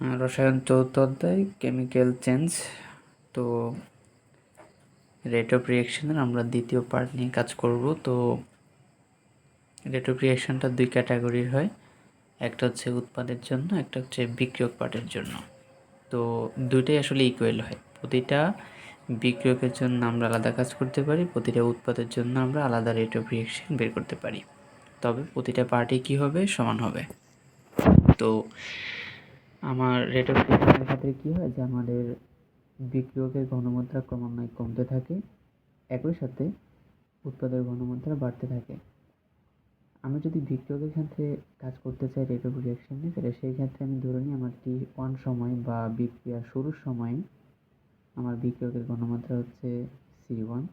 রসায়ন চৌথ অধ্যায় কেমিক্যাল চেঞ্জ তো রেট অফ রিয়াকশনের আমরা দ্বিতীয় পার্ট নিয়ে কাজ করব। তো রেট অফ রিয়াকশনটা দুই ক্যাটাগরির হয়। একটা হচ্ছে উৎপাদের জন্য, একটা হচ্ছে বিক্রিয়ক পার্টের জন্য। তো দুইটাই আসলে ইকুয়াল হয়। প্রতিটা বিক্রিয়কের জন্য আমরা আলাদা কাজ করতে পারি, প্রতিটা উৎপাদের জন্য আমরা আলাদা রেট অফ রিয়াকশন বের করতে পারি। তবে প্রতিটা পার্টই কী হবে? সমান হবে। তো আমার রেট অফ রিয়াকশনের ক্ষেত্রে কী হয়? যে আমাদের বিক্রিয়কের ঘনমাত্রা ক্রমান্বয়ে কমতে থাকে, একই সাথে উৎপাদের ঘনমাত্রা বাড়তে থাকে। আমি যদি বিক্রিয়কের ক্ষেত্রে কাজ করতে চাই রেট অফ রিয়াকশন নিয়ে, তাহলে সেই ক্ষেত্রে আমি ধরে নিই আমার টি ওয়ান সময় বা বিক্রিয়া শুরুর সময় আমার বিক্রিয়কের ঘনমাত্রা হচ্ছে সি ওয়ান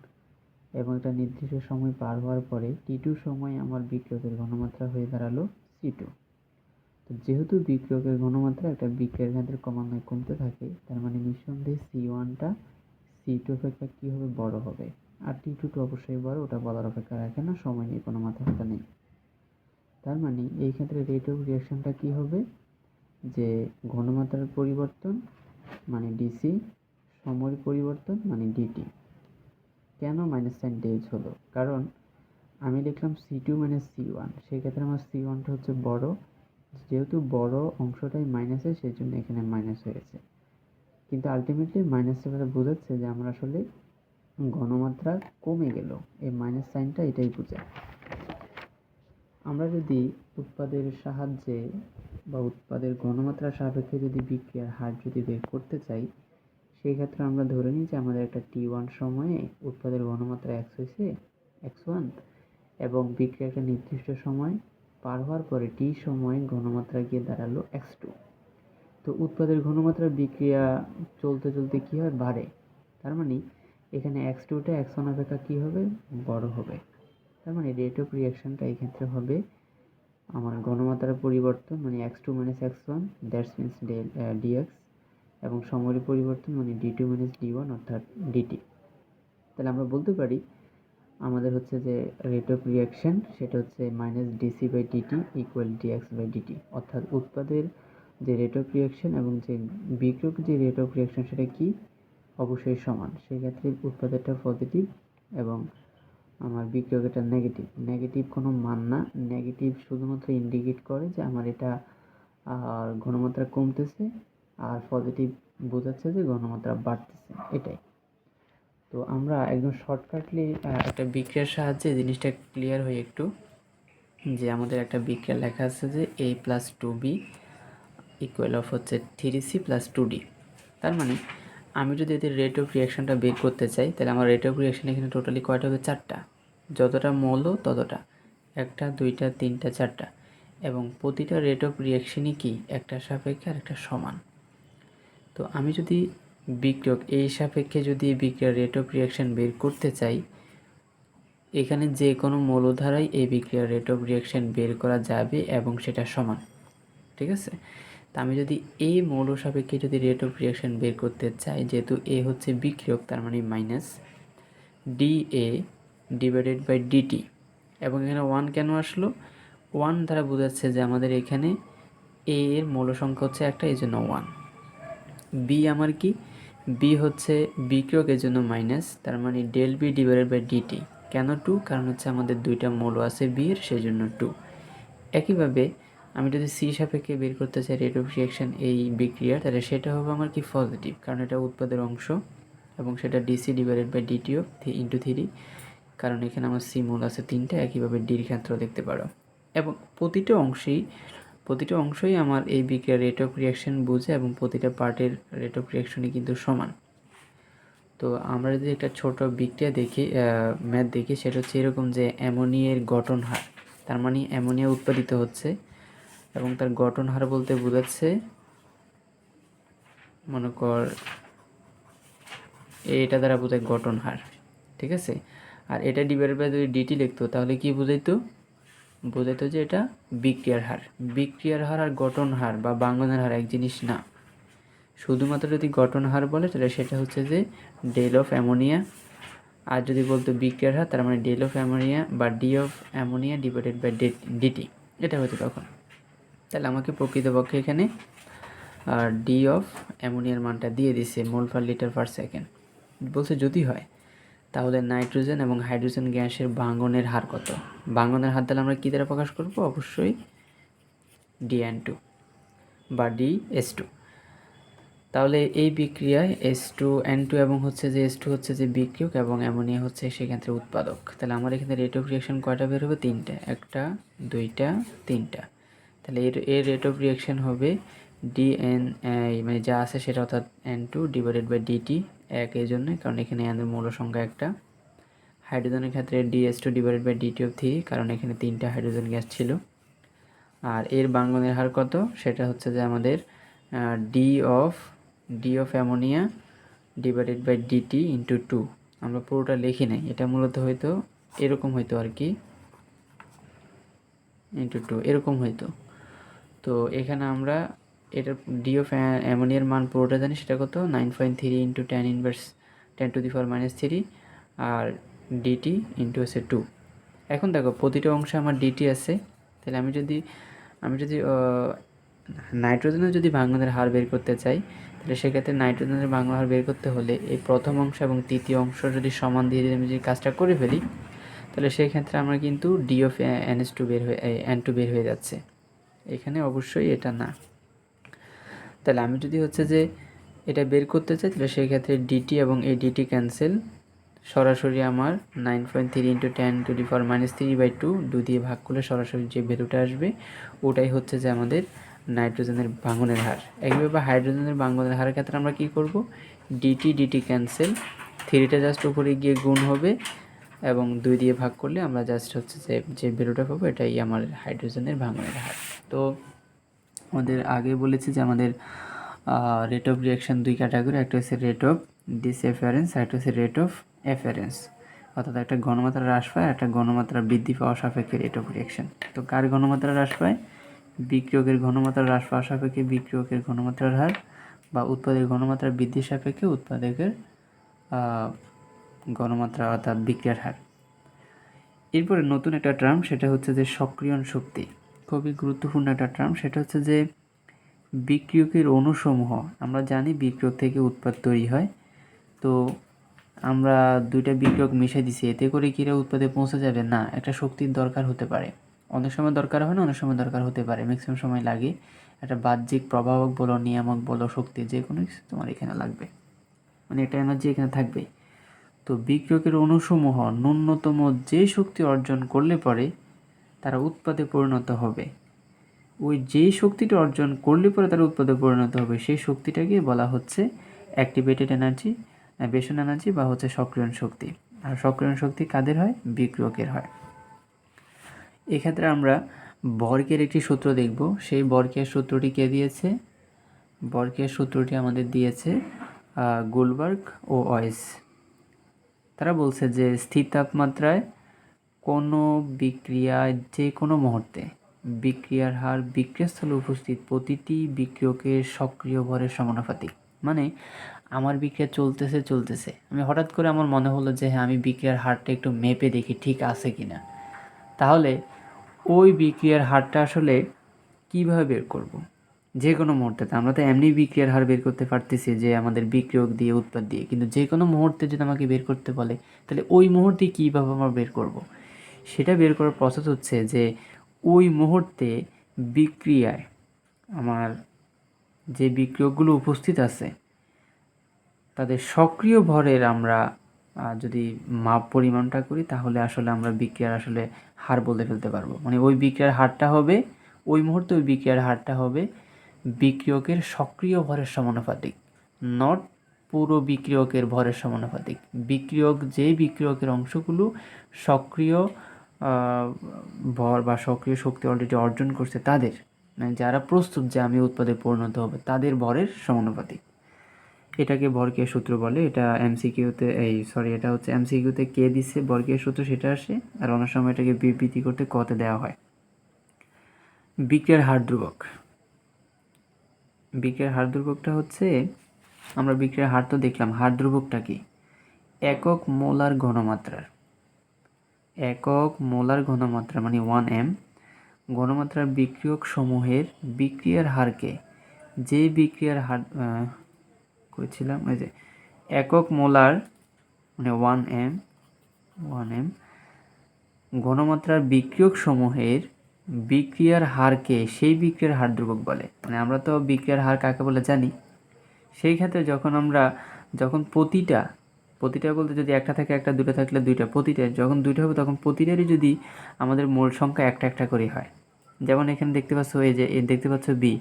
এবং একটা নির্দিষ্ট সময় পার হওয়ার পরে টি টু সময় আমার বিক্রিয়কের ঘনমাত্রা হয়ে দাঁড়াল সি টু তো যেহেতু বিক্রিয়কের ঘনমাত্রা একটা বিক্রিয়ার ক্ষেত্রে ক্রমান্বয়ে কমতে থাকে, তার মানে নিঃসন্দেহে সি ওয়ানটা সি টু অপেক্ষা কী হবে বড় হবে? আর টি টু তো অবশ্যই বড়, ওটা বলার অপেক্ষা রাখে না, সময় নিয়ে কোনো মাথা ব্যথা নেই। তার মানে এই ক্ষেত্রে রেট অফ রিয়াকশনটা কী হবে? যে ঘনমাত্রার পরিবর্তন মানে ডিসি সময়ের পরিবর্তন মানে ডিটি কেন মাইনাস সাইন ডেজ হলো? কারণ আমি লিখলাম C two minus C one সেক্ষেত্রে আমার সি ওয়ানটা হচ্ছে বড় যেহেতু বড় অংশটাই মাইনাসে সেই জন্য এখানে মাইনাস হয়েছে। কিন্তু আলটিমেটলি মাইনাসটা দ্বারা বোঝাচ্ছে যে আমরা আসলে ঘনমাত্রা কমে গেল। এই মাইনাস সাইনটা এটাই বোঝায়। আমরা যদি উৎপাদের সাহায্যে বা উৎপাদের ঘনমাত্রার সাপেক্ষে যদি বিক্রিয়ার হার যদি বের করতে চাই, সেই ক্ষেত্রে আমরা ধরে নিই যে আমাদের একটা টি ওয়ান সময়ে উৎপাদের ঘনমাত্রা এক্স হয়েছে এক্স ওয়ান এবং বিক্রিয়া একটা নির্দিষ্ট সময় পার হওয়ার পরে টি সময়ে ঘনমাত্রা গিয়ে দাঁড়াল এক্স টু। তো উৎপাদের ঘনমাত্রা বিক্রিয়া চলতে চলতে কী হয়? বাড়ে। তার মানে এখানে এক্স টুটা এক্স ওয়ান অপেক্ষা কী হবে? বড় হবে। তার মানে রেট অফ রিয়াকশনটা এই ক্ষেত্রে হবে আমার ঘনমাত্রার পরিবর্তন মানে X two minus X one that's means DX এবং সময়ের পরিবর্তন মানে D two minus D one অর্থাৎ ডিটি তাহলে আমরা বলতে পারি আমাদের হচ্ছে যে রেট অফ রিয়াকশন সেটা হচ্ছে minus DC by DT equal DX by DT অর্থাৎ উৎপাদের যে রেট অফ রিয়াকশন এবং যে বিক্রয়ক যে রেট অফ রিয়াকশন সেটা কি? অবশ্যই সমান। সেই ক্ষেত্রে উৎপাদেরটা পজিটিভ এবং আমার বিক্রয়ক এটা নেগেটিভ নেগেটিভ কোনো মান না। নেগেটিভ শুধুমাত্র ইন্ডিকেট করে যে আমার এটা আর ঘনমাত্রা কমতেছে আর পজিটিভ বোঝাচ্ছে যে ঘনমাত্রা বাড়তেছে। এটাই। তো আমরা একদম শর্টকাটলি একটা বিক্রিয়ার সাহায্যে জিনিসটা ক্লিয়ার হয়ে একটু। যে আমাদের একটা বিক্রিয়া লেখা আছে যে A plus two B equal of হচ্ছে three C plus two D তার মানে আমি যদি এদের রেট অফ রিয়াকশনটা বের করতে চাই, তাহলে আমার রেট অফ রিয়াকশন এখানে টোটালি কয়টা হবে? চারটা। যতটা মৌল, ততটা। একটা, দুইটা, তিনটা, চারটা। এবং প্রতিটা রেট অফ রিয়াকশানই কি? একটা সাপেক্ষে আর একটা সমান। তো আমি যদি বিক্রিয়ক এই সাপেক্ষে যদি বিক্রিয়ার রেট অফ রিয়াকশন বের করতে চাই, এখানে যে কোনো মৌলধারাই এই বিক্রিয়ার রেট অফ রিয়াকশন বের করা যাবে এবং সেটা সমান, ঠিক আছে? তা আমি যদি এই মৌল সাপেক্ষে যদি রেট অফ রিয়াকশন বের করতে চাই, যেহেতু এ হচ্ছে বিক্রিয়ক, তার মানে minus D A divided by DT এবং এখানে ওয়ান কেন আসলো? ওয়ান দ্বারা বোঝাচ্ছে যে আমাদের এখানে এ এর মৌল সংখ্যা হচ্ছে একটা, এই জন্য ওয়ান বি আমার কি? বি হচ্ছে বিক্রিয়কের জন্য মাইনাস তার মানে del B divided by DT কেন টু কারণ হচ্ছে আমাদের দুইটা মৌল আছে বি এর সেই জন্য টু একইভাবে আমি যদি সি সাপেক্ষে বের করতে চাই রেট অফ রিয়াকশন এই বিক্রিয়ার তাহলে সেটা হবে আমার কি পজিটিভ কারণ এটা উৎপাদের অংশ এবং সেটা ডিসি ডিভাইডেড বাই ডিটিও ইন্টু থ্রি কারণ এখানে আমার সি মূল আছে তিনটা, একইভাবে ডির ক্ষেত্র দেখতে পারো। এবং প্রতিটা অংশেই প্রতিটা অংশই আমার এই বিক্রিয়ার রেট অফ রিয়াকশন বুঝে এবং প্রতিটা পার্টের রেট অফ রিয়াকশনই কিন্তু সমান। তো আমরা যদি একটা ছোট বিক্রিয়া দেখি ম্যাথ দেখি, সেটা হচ্ছে এরকম যে অ্যামোনিয়ার গঠন হার। তার মানে অ্যামোনিয়া উৎপাদিত হচ্ছে এবং তার গঠন হার বলতে বোঝাচ্ছে, মনে কর, এটা দ্বারা বোঝায় গঠন হার, ঠিক আছে? আর এটা ডিভাইড বাই যদি ডিটি লিখতো, তাহলে কি বোঝাইতো? বোঝাইতো যে এটা বিক্রিয়ার হার। বিক্রিয়ার হার আর গঠন হার বা বাঙ্গনের হার এক জিনিস না। শুধুমাত্র যদি গঠন হার বলে, তাহলে সেটা হচ্ছে যে ডেল অফ অ্যামোনিয়া। আর যদি বলতো বিক্রিয়ার হার, তার মানে ডেল অফ অ্যামোনিয়া বা D of ammonia divided by DT. এটা হতো তখন। তাহলে আমাকে প্রকৃতপক্ষে এখানে ডি অফ অ্যামোনিয়ার মানটা দিয়ে দিছে mole per litre per second. বলছে যদি হয় তাহলে নাইট্রোজেন এবং হাইড্রোজেন গ্যাসের ভাঙনের হার কত? ভাঙনের হার তাহলে আমরা কী দ্বারা প্রকাশ করব? অবশ্যই ডি এন টু বা ডি এস টু। তাহলে এই বিক্রিয়ায় এস টু, এন টু এবং হচ্ছে যে এস টু হচ্ছে যে বিক্রিয়ক এবং অ্যামোনিয়া হচ্ছে সেক্ষেত্রে উৎপাদক। তাহলে আমার এখানে রেট অফ রিয়াকশন কয়টা বের হবে? তিনটা। একটা, দুইটা, তিনটা। তাহলে এর এর রেট অফ রিয়াকশন হবে ডি এন মানে যা আছে সেটা অর্থাৎ N two divided by DT এক এই জন্য কারণ এখানে আমাদের মৌল সংখ্যা একটা। হাইড্রোজেনের ক্ষেত্রে D S two divided by DT of three কারণ এখানে তিনটা হাইড্রোজেন গ্যাস ছিল। আর এর বাঙ্গনের হার কত? সেটা হচ্ছে যে আমাদের D of D of ammonia divided by DT into two আমরা পুরোটা লিখি নাই, এটা মূলত হয়তো এরকম হয়তো আর কি। ইন্টু টু এরকম হয়তো তো এখানে আমরা এটা ডি অফ অ্যামোনিয়ার মান পুরোটা জানি, সেটা কত? Nine point three into ten inverse ten to the four minus three R DT into আছে টু এখন দেখো, প্রতিটা অংশে আমার ডিটি আছে। তাহলে আমি যদি আমি যদি নাইট্রোজেনের যদি ভাঙনের হার বের করতে চাই, তাহলে সেক্ষেত্রে নাইট্রোজেনের ভাঙন হার বের করতে হলে এই প্রথম অংশ এবং তৃতীয় অংশ যদি সমান দিয়ে আমি যদি কাজটা করে ফেলি, তাহলে সেই ক্ষেত্রে আমরা কিন্তু ডি অফ এনএস টু বের হয়ে এন টু বের হয়ে যাচ্ছে। এখানে অবশ্যই এটা না। তাহলে আমি যদি হচ্ছে যে এটা বের করতে চাই, তাহলে সেই ক্ষেত্রে ডিটি এবং এই ডিটি ক্যান্সেল সরাসরি আমার nine point three into ten to the four minus three by two দু দিয়ে ভাগ করলে সরাসরি যে ভ্যালুটা আসবে, ওটাই হচ্ছে যে আমাদের নাইট্রোজেনের ভাঙনের হার। একইভাবে হাইড্রোজেনের ভাঙনের হারের ক্ষেত্রে আমরা কি করব? ডিটি ডিটি ক্যান্সেল থ্রিটা জাস্ট উপরে গিয়ে গুণ হবে এবং দুই দিয়ে ভাগ করলে আমরা জাস্ট হচ্ছে যে যে ভ্যালুটা পাবো, এটাই আমার হাইড্রোজেনের ভাঙনের হার। তো আমাদের আগে বলেছি যে আমাদের রেট অফ রিয়াকশন দুই ক্যাটাগরি একটা হচ্ছে রেট অফ ডিসএফারেন্স আর একটা হচ্ছে রেট অফ এফারেন্স অর্থাৎ একটা ঘনমাত্রা হ্রাস পায়, একটা ঘনমাত্রা বৃদ্ধি পাওয়া সাপেক্ষে রেট অফ রিয়াকশন তো কার ঘনমাত্রা হ্রাস পায়? বিক্রিয়কের ঘনমাত্রা হ্রাস পাওয়া সাপেক্ষে বিক্রিয়কের ঘনমাত্রার হার বা উৎপাদের ঘনমাত্রা বৃদ্ধির সাপেক্ষে উৎপাদকের ঘনমাত্রা অর্থাৎ বিক্রিয়ার হার। এরপরে নতুন একটা টার্ম সেটা হচ্ছে যে সক্রিয়ণ শক্তি। খুবই গুরুত্বপূর্ণ একটা টার্ম সেটা হচ্ছে যে বিক্রিয়কের অণুসমূহ। আমরা জানি বিক্রিয়ক থেকে উৎপাদ তৈরি হয়। তো আমরা দুইটা বিক্রিয়ক মিশে দিছি, এতে করে কিরা উৎপাদে পৌঁছে যাবে? না, একটা শক্তির দরকার হতে পারে। অনেক সময় দরকার হয় না, অনেক সময় দরকার হতে পারে। ম্যাক্সিমাম সময় লাগে। একটা বাহ্যিক প্রভাবক বলো, নিয়ামক বলো, শক্তি, যে কোনো কিছু তোমার এখানে লাগবে। মানে একটা এনার্জি এখানে থাকবে তো বিক্রিয়কের অণুসমূহ ন্যূনতম যে শক্তি অর্জন করলে পরে তারা উৎপাদে পরিণত হবে। ওই যেই শক্তিটা অর্জন করলে পরে তারা উৎপাদে পরিণত হবে, সেই শক্তিটাকে বলা হচ্ছে অ্যাক্টিভেটেড এনার্জি বেশন এনার্জি বা হচ্ছে সক্রিয়ণ শক্তি। আর সক্রিয়ণ শক্তি কাদের হয়? বিক্রিয়কের হয়। এক্ষেত্রে আমরা বর্গের একটি সূত্র দেখব। সেই বর্গের সূত্রটি কে দিয়েছে? বর্গের সূত্রটি আমাদের দিয়েছে গুলবার্গ ও অয়েস। তারা বলছে যে স্থির তাপমাত্রায় কোনো বিক্রিয়ায় যে কোনো মুহূর্তে বিক্রিয়ার হার বিক্রিয়াস্থলে উপস্থিত প্রতিটি বিক্রিয়কের সক্রিয় ভরের সমানুপাতিক মানে আমার বিক্রিয়া চলতেছে চলতেছে আমি হঠাৎ করে আমার মনে হলো যে হ্যাঁ আমি বিক্রিয়ার হারটা একটু মেপে দেখি ঠিক আছে কি না তাহলে ওই বিক্রিয়ার হারটা আসলে কীভাবে বের করব। যে কোনো মুহূর্তে আমরা তো এমনি বিক্রিয়ার হার বের করতে পারতেছি যে, আমাদের বিক্রিয়ক দিয়ে, উৎপাদ দিয়ে কিন্তু যে কোনো মুহূর্তে যদি আমাকে বের করতে বলে, তাহলে ওই মুহূর্তে কীভাবে আমরা বের করব। সেটা বের করার প্রসেস হচ্ছে যে ওই মুহূর্তে বিক্রিয়ায় আমার যে বিক্রিয়কগুলো উপস্থিত আছে, তাদের সক্রিয় ভরের আমরা যদি মাপ পরিমাণটা করি, তাহলে আসলে আমরা বিক্রিয়ার আসলে হার বলতে ফেলতে পারব। মানে ওই বিক্রিয়ার হারটা হবে, ওই মুহূর্তে ওই বিক্রিয়ার হারটা হবে বিক্রিয়কের সক্রিয় ভরের সমানুপাতিক নট পুরো বিক্রিয়কের ভরের সমানুপাতিক। বিক্রিয়ক যেই বিক্রিয়কের অংশগুলো সক্রিয় ভর বা সক্রিয় শক্তি অলরেডি অর্জন করছে তাদের মানে যারা প্রস্তুত যে আমি উৎপাদে পরিণত হবে, তাদের ভরের সমানুপাতিক। এটাকে বর্গীয় সূত্র বলে, এটা এমসিকিউতে, এই সরি এটা হচ্ছে এমসিকিউতে কে দিচ্ছে বর্গীয় সূত্র সেটা আসে, আর অনেক সময় এটাকে বিবৃতি করতে কতে দেওয়া হয়। বিক্রিয়ার হার ধ্রুবক। বিক্রিয়ার হার ধ্রুবকটা হচ্ছে, আমরা বিক্রিয়ার হার তো দেখলাম, হার ধ্রুবকটা কি? একক মোলার ঘনমাত্রার। একক মোলার ঘনমাত্রা মানে ওয়ান এম ঘনমাত্রার বিক্রিয়ক সমূহের বিক্রিয়ার হারকে, যে বিক্রিয়ার হার করেছিলাম ওই যে একক মোলার মানে ওয়ান এম ওয়ান এম ঘনমাত্রার বিক্রিয়ক সমূহের বিক্রিয়ার হারকে সেই বিক্রিয়ার হার ধ্রুবক বলে। মানে আমরা তো বিক্রিয়ার হার কাকে বলে জানি? সেই ক্ষেত্রে যখন আমরা, যখন প্রতিটা প্রতিটা বলতে যদি একটা থাকে, একটা দুটো থাকলে দুইটা। প্রতিটা, যখন দুইটা হবে, তখন প্রতিটারই যদি আমাদের মোল সংখ্যা একটা একটা করে হয়। যেমন এখানে দেখতে পাচ্ছ এই যে, এ দেখতে পাচ্ছ বি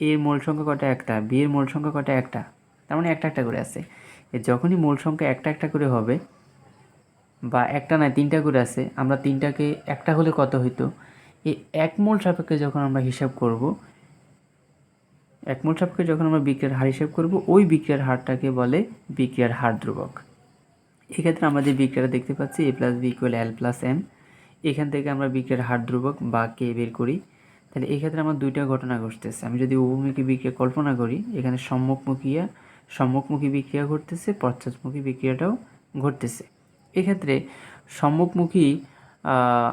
এর মোল সংখ্যা কটা একটা। বি এর মোল সংখ্যা কটা একটা। তার মানে একটা একটা করে আছে। এ যখনই মোল সংখ্যা একটা একটা করে হবে, বা একটা নয়, তিনটা করে আছে, আমরা তিনটাকে একটা হলে কত হইতো? এই এক মোল সাপেক্ষে যখন আমরা হিসাব করব, এক মোল সাপেক্ষে যখন আমরা বিক্রিয়ার হার হিসাব করব, ওই বিক্রিয়ার হারটাকে বলে বিক্রিয়ার হার ধ্রুবক। এক্ষেত্রে আমরা যে বিক্রিয়াটা দেখতে পাচ্ছি A plus B equal L plus M এখান থেকে আমরা বিক্রিয়ার হার ধ্রুবক বা কে বের করি। তাহলে এক্ষেত্রে আমার দুইটা ঘটনা ঘটতেছে। আমি যদি উভমুখী বিক্রিয়া কল্পনা করি, এখানে সম্মুখমুখিয়া সম্মুখমুখী বিক্রিয়া ঘটতেছে, পশ্চাৎমুখী বিক্রিয়াটাও ঘটতেছে। এক্ষেত্রে সম্মুখমুখী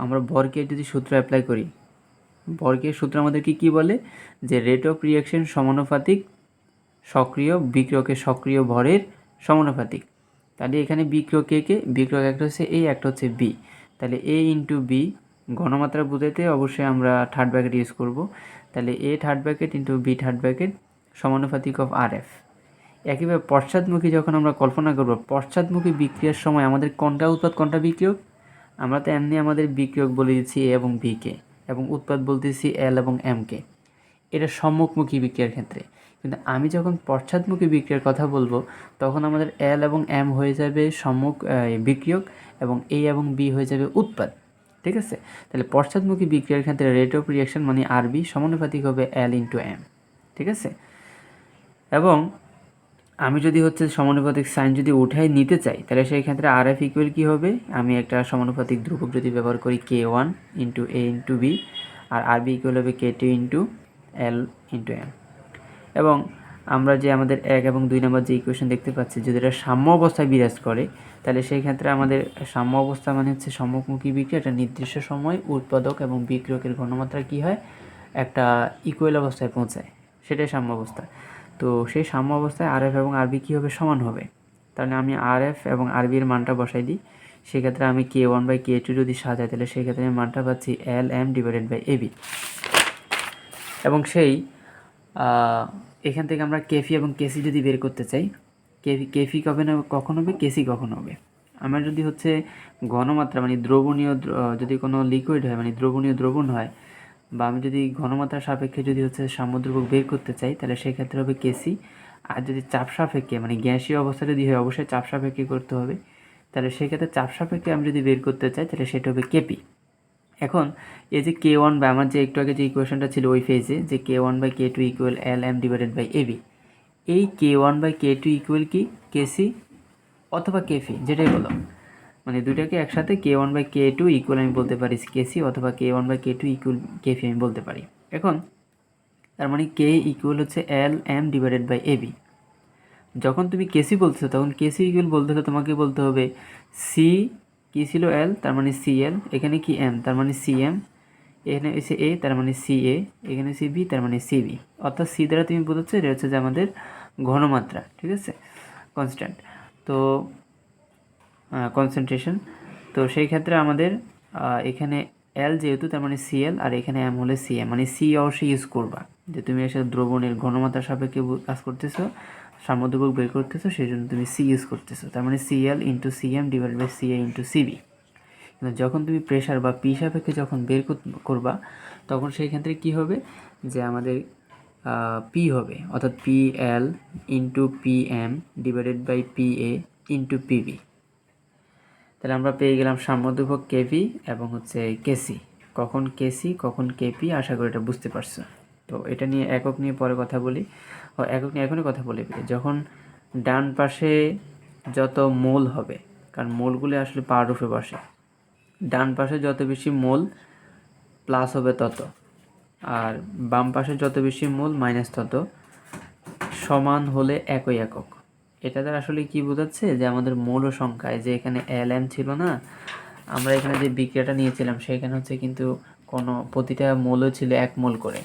আমরা বর্গের যদি সূত্র অ্যাপ্লাই করি বর্গের সূত্র আমাদেরকে কি বলে? যে রেট অফ রিয়াকশন সমানুপাতিক সক্রিয়, বিক্রিয়কের সক্রিয় ভরের সমানুপাতিক। তাহলে এখানে বিক্রিয়ক কে কে বিক্রয় একটা হচ্ছে এ একটা হচ্ছে বি তাহলে এ ইন্টু বি ঘনমাত্রা বুঝাইতে অবশ্যই আমরা থার্ড ব্র্যাকেট ইউজ করব। তাহলে A third bracket into B third bracket সমানুপাতিক অফ আর এফ একইভাবে পশ্চাৎমুখী যখন আমরা কল্পনা করব, পশ্চাৎমুখী বিক্রিয়ার সময় আমাদের কোনটা উৎপাদ, কোনটা বিক্রিয়ক? আমরা তো এমনি আমাদের বিক্রিয়ক বলে দিচ্ছি এ এবং বিকে এবং উৎপাদ বলতেছি এল এবং এমকে এটা সম্মুখমুখী বিক্রিয়ার ক্ষেত্রে। কিন্তু আমি যখন পশ্চাৎমুখী বিক্রিয়ার কথা বলব, তখন আমাদের এল এবং এম হয়ে যাবে সম্মুখ বিক্রিয়ক এবং এ এবং বি হয়ে যাবে উৎপাদ। ঠিক আছে? তাহলে পশ্চাৎমুখী বিক্রিয়ার ক্ষেত্রে রেট অফ রিয়াকশন মানে আরবি সমানুপাতিক হবে এল ইন্টু এম ঠিক আছে? এবং আমি যদি হচ্ছে সমানুপাতিক সাইন যদি উঠাই নিতে চাই, তাহলে সেই ক্ষেত্রে আর এফ ইকুয়াল কী হবে? আমি একটা সমানুপাতিক ধ্রুবক যদি ব্যবহার করি K one into A into B R R B equal হবে K two into L into M এবং আমরা যে আমাদের এক এবং দুই নম্বর যে ইকুয়েশন দেখতে পাচ্ছি, যদি এটা সাম্য অবস্থায় বিরাজ করে, তাহলে সেই ক্ষেত্রে আমাদের সাম্য অবস্থা মানে হচ্ছে সম্মুখমুখী বিক্রিয়া, একটা নির্দিষ্ট সময় উৎপাদক এবং বিক্রিয়কের ঘনমাত্রা কী হয়? একটা ইকুয়াল অবস্থায় পৌঁছায়। সেটাই সাম্য অবস্থা। তো সেই সাম্য অবস্থায় আর এফ এবং আরবি কী হবে সমান হবে? তাহলে আমি আর এফ এবং আরবি এর মানটা বসাই দিই। সেক্ষেত্রে আমি K one by K two যদি সাজাই, তাহলে সেক্ষেত্রে আমি মানটা পাচ্ছি L M divided by AB এবং সেই এখান থেকে আমরা কেফি এবং কেসি যদি বের করতে চাই, কেফি কেফি কবে না কখন হবে? কেসি কখন হবে? আমার যদি হচ্ছে ঘনমাত্রা মানে দ্রবণীয় যদি কোনো লিকুইড হয় মানে দ্রবণীয় দ্রবণ হয়, বা আমি যদি ঘনমাত্রার সাপেক্ষে যদি হচ্ছে সামুদ্রিক বের করতে চাই, তাহলে সেক্ষেত্রে হবে কেসি। আর যদি চাপ সাপেক্ষে মানে গ্যাসীয় অবস্থা যদি হয়, অবশ্যই চাপ সাপেক্ষে করতে হবে। তাহলে সেক্ষেত্রে চাপ সাপেক্ষে আমি যদি বের করতে চাই, তাহলে সেটা হবে কেপি। এখন, এই যে কে ওয়ান বাই আমার যে একটু আগে যে ইকুয়েশনটা ছিল ওই ফেজে যে K one by K two equal L M divided by AB এই K one by K two equal কি? কেসি অথবা কেফি যেটাই বলো। মানে দুটাকে একসাথে K one by K two equal আমি বলতে পারি কেসি অথবা K one by K two equal KP আমি বলতে পারি। এখন, তার মানে কে ইকুয়াল হচ্ছে L M divided by AB যখন তুমি কেসি বলতেছো, তখন কেসি ইকুয়াল বলতে হলে তোমাকে বলতে হবে সি কি ছিল এল তার মানে সি এল এখানে কি এম তার মানে সি এম এখানে এসে এ তার মানে সি এ এখানে সি বি তার মানে সি বি অর্থাৎ সি দ্বারা তুমি বোঝাচ্ছ, এটা হচ্ছে যে আমাদের ঘনমাত্রা, ঠিক আছে? কনস্ট্যান্ট তো কনসেন্ট্রেশন তো সেই ক্ষেত্রে আমাদের এখানে এল যেহেতু, তার মানে সিএল আর এখানে এম হলে সি সিএম মানে সি অবশ্যই ইউজ করবা। যে তুমি এসে দ্রবণের ঘনমাত্রা সাপেক্ষে কাজ করতেছো সামুদ্রিক বের করতেছো সেই জন্য তুমি সি ইউজ করতেছো। তার মানে CL into CM divide by C CA into CB কিন্তু যখন তুমি প্রেশার বা পি সাপেক্ষে যখন বের কর- করবা, তখন সেই ক্ষেত্রে কী হবে? যে আমাদের পি হবে। অর্থাৎ P L into P M divided by P A into PB তাহলে আমরা পেয়ে গেলাম সাম্যদ্রুবক কেভি এবং হচ্ছে কেসি কখন কেসি কখন কেপি আশা করি এটা বুঝতে পারছ। তো এটা নিয়ে একক নিয়ে পরে কথা বলি। একক এখনই কথা বলি যখন ডান পাশে যত মোল হবে, কারণ মোলগুলি আসলে পাওয়ার রূপে বসে, ডান পাশে যত বেশি মোল প্লাস হবে তত। আর বাম পাশে যত বেশি মোল মাইনাস তত, সমান হলে একই একক। এটা দ্বারা আসলে কি বোঝাচ্ছে? যে আমাদের মৌল সংখ্যায় যে এখানে এল এম ছিল না, আমরা এখানে যে বিক্রিয়াটা নিয়েছিলাম, সেখানে হচ্ছে কিন্তু কোনো প্রতিটা মৌল ছিল এক মোল করে।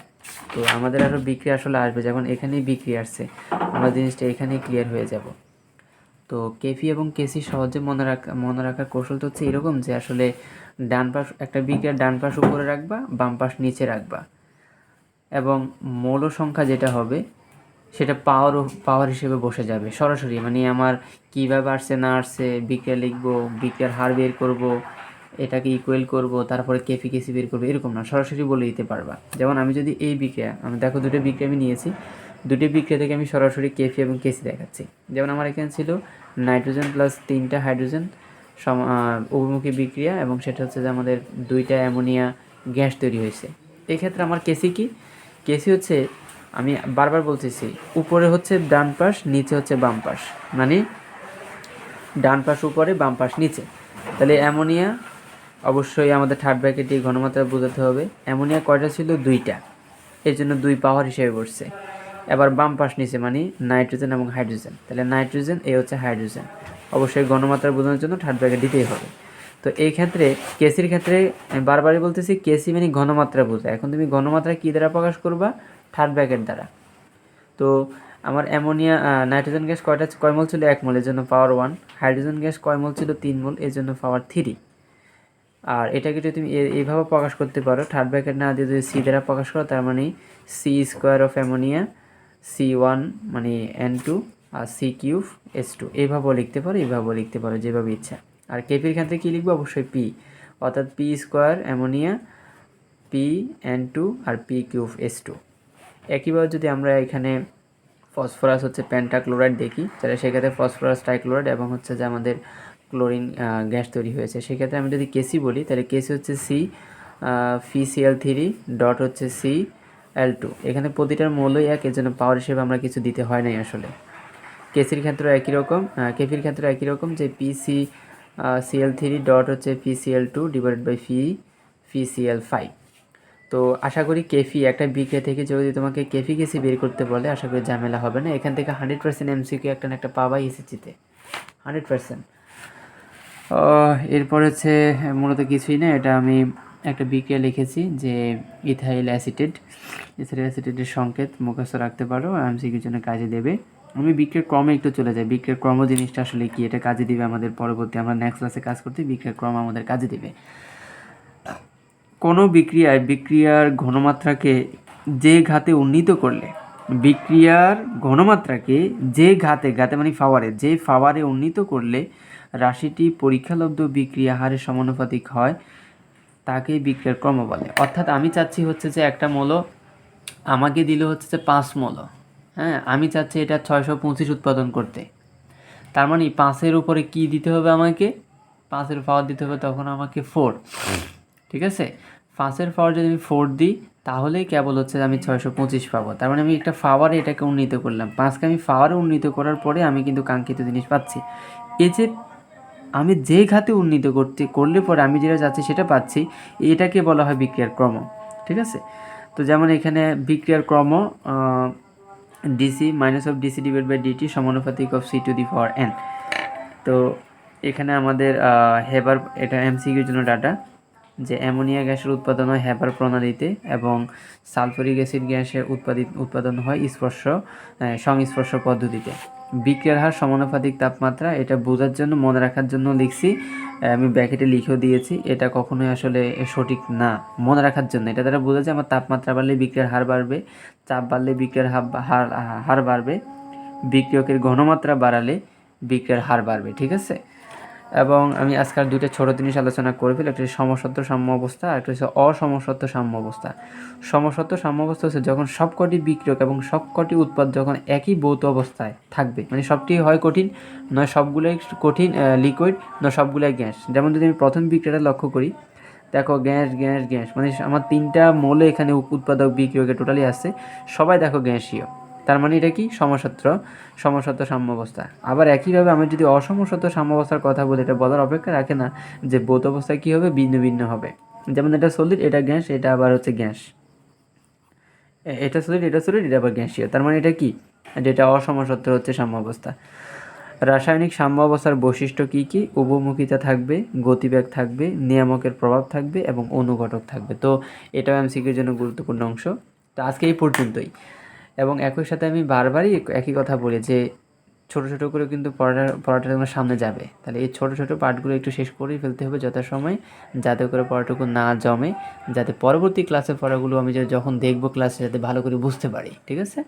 তো আমাদের আরও বিক্রি আসলে আসবে, যেমন এখানেই বিক্রি আসছে। আমরা জিনিসটা এখানেই ক্লিয়ার হয়ে যাব। তো কেফি এবং কেসি সহজে মনে রাখা, মনে রাখার কৌশলটা হচ্ছে এরকম যে আসলে ডান পাশ, একটা বিক্রিয়ার ডান পাশ উপরে রাখবা, বাম পাশ নিচে রাখবা। এবং মৌল সংখ্যা যেটা হবে, সেটা পাওয়ার পাওয়ার হিসেবে বসে যাবে। সরাসরি মানে আমার কীভাবে আসছে না আসছে, বিক্রিয়া লিখব, বিক্রিয়ার হার বের করব এটাকে ইকুয়েল করব, তারপরে কেফি কেসি বের করব, এরকম না, সরাসরি বলে দিতে পারবা। যেমন আমি যদি এই বিক্রিয়া, আমি দেখো দুটো বিক্রিয়া আমি নিয়েছি, দুটি বিক্রিয়া থেকে আমি সরাসরি কেফি এবং কেসি দেখাচ্ছি। যেমন আমার এখানে ছিল নাইট্রোজেন প্লাস তিনটা হাইড্রোজেন অভিমুখী বিক্রিয়া এবং সেটা হচ্ছে যে আমাদের দুইটা অ্যামোনিয়া গ্যাস তৈরি হয়েছে। এক্ষেত্রে আমার কেসি কি? কেসি হচ্ছে, আমি বারবার বলতেছি, উপরে হচ্ছে ডান পাশ, নিচে হচ্ছে বাম পাশ। মানে ডান পাশ উপরে, বাম পাশ নিচে। তাহলে অ্যামোনিয়া অবশ্যই আমাদের থার্ড ব্র্যাকেটে ঘনমাত্রা বোঝাতে হবে। অ্যামোনিয়া কয়টা ছিল? দুইটা। এর জন্য দুই পাওয়ার হিসেবে বসছে এবার বাম পাশ নিচে মানে নাইট্রোজেন এবং হাইড্রোজেন তাহলে নাইট্রোজেন এ হচ্ছে হাইড্রোজেন অবশ্যই ঘনমাত্রা বোঝানোর জন্য থার্ড ব্র্যাকেট দিতেই হবে। তো এই ক্ষেত্রে কেসির ক্ষেত্রে বারবারই বলতেছি কেসি মানে ঘনমাত্রা বোঝায় এখন তুমি ঘনমাত্রা কী দ্বারা প্রকাশ করবা? থার্ড ব্র্যাকেট দ্বারা। তো আমার অ্যামোনিয়া নাইট্রোজেন গ্যাস কয়টা কয় মোল ছিল? এক মোল। এর জন্য পাওয়ার ওয়ান হাইড্রোজেন গ্যাস কয় মোল ছিল? তিন মোল। এর জন্য পাওয়ার থ্রি আর এটাকে যদি তুমি এইভাবে প্রকাশ করতে পারো থার্ড ব্র্যাকেট না দিয়ে যদি সি দ্বারা প্রকাশ করো, তার মানে C square of ammonia C one মানে এন টু আর সি কিউব এস টু এইভাবেও লিখতে পারো এইভাবেও লিখতে পারো, যেভাবে ইচ্ছা। আর কেপির ক্ষেত্রে কী লিখব? অবশ্যই পি অর্থাৎ P square ammonia P N two আর পি কিউব এস টু একইভাবে যদি আমরা এখানে ফসফরাস হচ্ছে প্যান্টাক্লোরাইড দেখি, তাহলে সেক্ষেত্রে ফসফরাস ট্রাইক্লোরাইড এবং হচ্ছে যে আমাদের ক্লোরিন গ্যাস তৈরি হয়েছে। সেক্ষেত্রে আমি যদি কেসি বলি, তাহলে কেসি হচ্ছে C P C L three dot হচ্ছে সি এল টু এখানে প্রতিটার মৌলই এক, এর জন্য পাওয়ার হিসেবে আমরা কিছু দিতে হয় নাই আসলে। কেসির ক্ষেত্রে একই রকম কেফির ক্ষেত্রে একই রকম যে P C CL three dot হচ্ছে P CL two divided by P P CL five তো আশা করি কেফি একটা বিক্রিয়া থেকে যদি তোমাকে কেফি কেসি বের করতে বলে, আশা করি ঝামেলা হবে না। এখান থেকে হান্ড্রেড পার্সেন্ট এমসিকিউ একটা না একটা পাবাই এসেছিতে হান্ড্রেড পার্সেন্ট এরপর হচ্ছে মূলত কিছুই না, এটা আমি একটা বিক্রিয়া লিখেছি যে ইথাইল অ্যাসিটেড। ইথাইল অ্যাসিটেডের সংকেত মুখস্থ রাখতে পারো, এমসিকিউর জন্য কাজে দেবে। আমি বিক্রিয়ার ক্রমে একটু চলে যাই। বিক্রিয়ার ক্রম জিনিসটা আসলে কি, এটা কাজে দিবে আমাদের পরবর্তী, আমরা নেক্সট ক্লাসে কাজ করতে বিক্রিয়ার ক্রম আমাদের কাজে দিবে। কোনো বিক্রিয়ায়, বিক্রিয়ার ঘনমাত্রাকে যে ঘাতে উন্নীত করলে, বিক্রিয়ার ঘনমাত্রাকে যে ঘাতে ঘাতে মানে ফাওয়ারে যে ফাওয়ারে উন্নীত করলে রাশিটি পরীক্ষালব্ধ বিক্রিয়া হারের সমানুপাতিক হয় তাকে বিক্রিয়ার ক্রম বলে। অর্থাৎ আমি চাচ্ছি হচ্ছে যে একটা মৌল আমাকে দিল হচ্ছে যে পাঁচ মৌল। হ্যাঁ আমি চাচ্ছি এটা ছয়শো পঁচিশ উৎপাদন করতে। তার মানে পাঁচের উপরে কি দিতে হবে আমাকে? পাঁচের পাওয়ার দিতে হবে তখন আমাকে ফোর ঠিক আছে? পাঁচের পাওয়ার যদি আমি ফোর দিই, তাহলেই কেবল হচ্ছে আমি ছয়শো পঁচিশ পাবো। তার মানে আমি একটা ফাওয়ারে এটাকে উন্নীত করলাম। পাঁচকে আমি ফাওয়ারে উন্নীত করার পরে আমি কিন্তু কাঙ্ক্ষিত জিনিস পাচ্ছি। এই যে আমি যে ঘাতে উন্নীত করতে, করলে পরে আমি যেটা যাচ্ছি সেটা পাচ্ছি, এটাকে বলা হয় বিক্রিয়ার ক্রম, ঠিক আছে? তো যেমন এখানে বিক্রিয়ার ক্রম DC minus of DC divide by DT সমানুপাতিক of C to the power N তো এখানে আমাদের হেবার, এটা এমসিকিউর জন্য ডাটা যে অ্যামোনিয়া গ্যাসের উৎপাদন হয় হ্যাবার প্রণালীতে এবং সালফারিক অ্যাসিড গ্যাসের উৎপাদিত, উৎপাদন হয় স্পর্শ সংস্পর্শ পদ্ধতিতে। বিক্রিয়ার হার সমানুপাতিক তাপমাত্রা, এটা বোঝার জন্য, মনে রাখার জন্য লিখছি। আমি ব্যাকেটে লিখেও দিয়েছি, এটা কখনোই আসলে সঠিক না, মনে রাখার জন্য। এটা দ্বারা বোঝা যায় আমার তাপমাত্রা বাড়লে বিক্রিয়ার হার বাড়বে, চাপ বাড়লে বিক্রিয়ার হার হার হার বাড়বে, বিক্রিয়কের ঘনমাত্রা বাড়ালে বিক্রিয়ার হার বাড়বে, ঠিক আছে? এবং আমি আজকাল দুইটা ছোট জিনিস আলোচনা করে ফেলি। একটা সমসত্ব সাম্য অবস্থা, আর একটা হচ্ছে অসমসত্ব সাম্য অবস্থা। সমসত্ব সাম্য অবস্থা হচ্ছে যখন সবকটি বিক্রিয়ক এবং সবকটি উৎপাদ যখন একই ভৌত অবস্থায় থাকবে মানে সবটি হয় কঠিন, নয় সবগুলোই কঠিন লিকুইড নয় সবগুলোই গ্যাস। যেমন যদি আমি প্রথম বিক্রিয়াটা লক্ষ্য করি, দেখো গ্যাস গ্যাস গ্যাস মানে আমার তিনটা মৌল এখানে উৎপাদক বিক্রিয়কে টোটালি আছে সবাই দেখো গ্যাসীয়। তার মানে এটা কি? সমসত্র, সমসত্ব সাম্যাবস্থা। আবার একইভাবে আমি যদি অসমসত্ব সাম্যাবস্থার কথা বলি, এটা বলার অপেক্ষা রাখে না যে বোধ অবস্থায় কী হবে? ভিন্ন ভিন্ন হবে। যেমন এটা সলিড এটা গ্যাস, এটা আবার হচ্ছে গ্যাস। এটা সলিড এটা সলিড এটা আবার গ্যাসীয়। তার মানে এটা কি? যেটা অসমসত্ব হচ্ছে সাম্যাবস্থা। রাসায়নিক সাম্য অবস্থার বৈশিষ্ট্য কী কী? উপমুখিতা থাকবে, গতিবেগ থাকবে, নিয়ামকের প্রভাব থাকবে এবং অনুঘটক থাকবে। তো এটাও এমসিকিউর জন্য গুরুত্বপূর্ণ অংশ। তো আজকে এই পর্যন্তই। এবং একই সাথে আমি বারবারই একই কথা বলি যে ছোট ছোট করে কিন্তু পড়াটা পড়াটা তোমার সামনে যাবে। তাহলে এই ছোট ছোট পার্টগুলো একটু শেষ করেই ফেলতে হবে যথাসময়, যাতে করে পড়াটুকু না জমে, যাতে পরবর্তী ক্লাসে পড়াগুলো আমি যখন দেখব ক্লাসে যাতে ভালো করে বুঝতে পারি। ঠিক আছে?